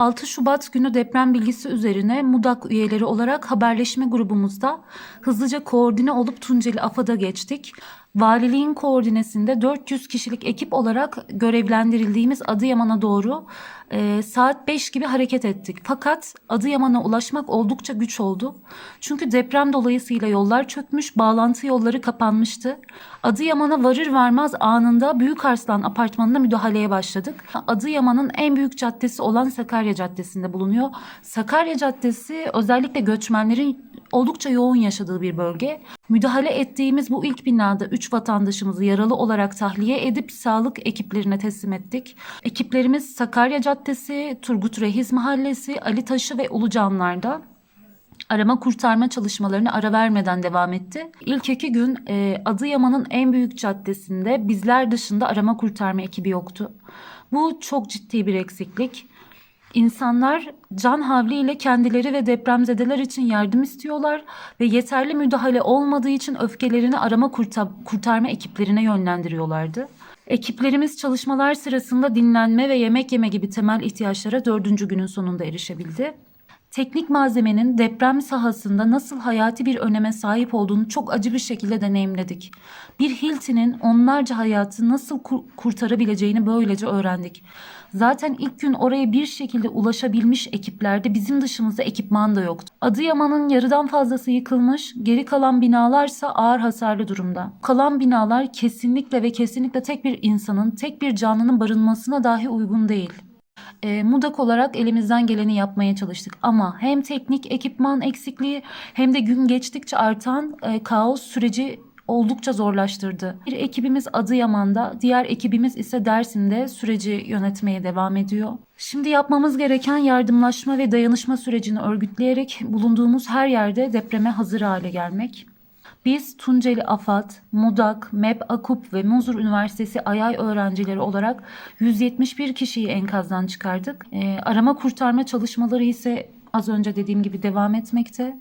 6 Şubat günü deprem bilgisi üzerine MUDAK üyeleri olarak haberleşme grubumuzda hızlıca koordine olup Tunceli AFAD'a geçtik. Valiliğin koordinesinde 400 kişilik ekip olarak görevlendirildiğimiz Adıyaman'a doğru e, saat 5 gibi hareket ettik. Fakat Adıyaman'a ulaşmak oldukça güç oldu. Çünkü deprem dolayısıyla yollar çökmüş, bağlantı yolları kapanmıştı. Adıyaman'a varır varmaz anında Büyük Arslan apartmanına müdahaleye başladık. Adıyaman'ın en büyük caddesi olan Sakarya Caddesi'nde bulunuyor. Sakarya Caddesi özellikle göçmenlerin oldukça yoğun yaşadığı bir bölge. Müdahale ettiğimiz bu ilk binada 3 vatandaşımızı yaralı olarak tahliye edip sağlık ekiplerine teslim ettik. Ekiplerimiz Sakarya Caddesi, Turgut Rehiz Mahallesi, Ali Taşı ve Ulucanlar'da arama kurtarma çalışmalarına ara vermeden devam etti. İlk iki gün e, Adıyaman'ın en büyük caddesinde bizler dışında arama kurtarma ekibi yoktu. Bu çok ciddi bir eksiklik. İnsanlar can havliyle kendileri ve depremzedeler için yardım istiyorlar ve yeterli müdahale olmadığı için öfkelerini arama kurta- kurtarma ekiplerine yönlendiriyorlardı. Ekiplerimiz çalışmalar sırasında dinlenme ve yemek yeme gibi temel ihtiyaçlara dördüncü günün sonunda erişebildi. Teknik malzemenin deprem sahasında nasıl hayati bir öneme sahip olduğunu çok acı bir şekilde deneyimledik. Bir Hilti'nin onlarca hayatı nasıl kur- kurtarabileceğini böylece öğrendik. Zaten ilk gün oraya bir şekilde ulaşabilmiş ekiplerde bizim dışımızda ekipman da yoktu. Adıyaman'ın yarıdan fazlası yıkılmış, geri kalan binalarsa ağır hasarlı durumda. Kalan binalar kesinlikle ve kesinlikle tek bir insanın, tek bir canlının barınmasına dahi uygun değil. E, MUDAK olarak elimizden geleni yapmaya çalıştık ama hem teknik ekipman eksikliği hem de gün geçtikçe artan e, kaos süreci oldukça zorlaştırdı. Bir ekibimiz Adıyaman'da, diğer ekibimiz ise Dersim'de süreci yönetmeye devam ediyor. Şimdi yapmamız gereken yardımlaşma ve dayanışma sürecini örgütleyerek bulunduğumuz her yerde depreme hazır hale gelmek. Biz Tunceli AFAD, MUDAK, MEP AKUP ve Muzur Üniversitesi Ayay öğrencileri olarak 171 kişiyi enkazdan çıkardık. Ee, arama kurtarma çalışmaları ise az önce dediğim gibi devam etmekte.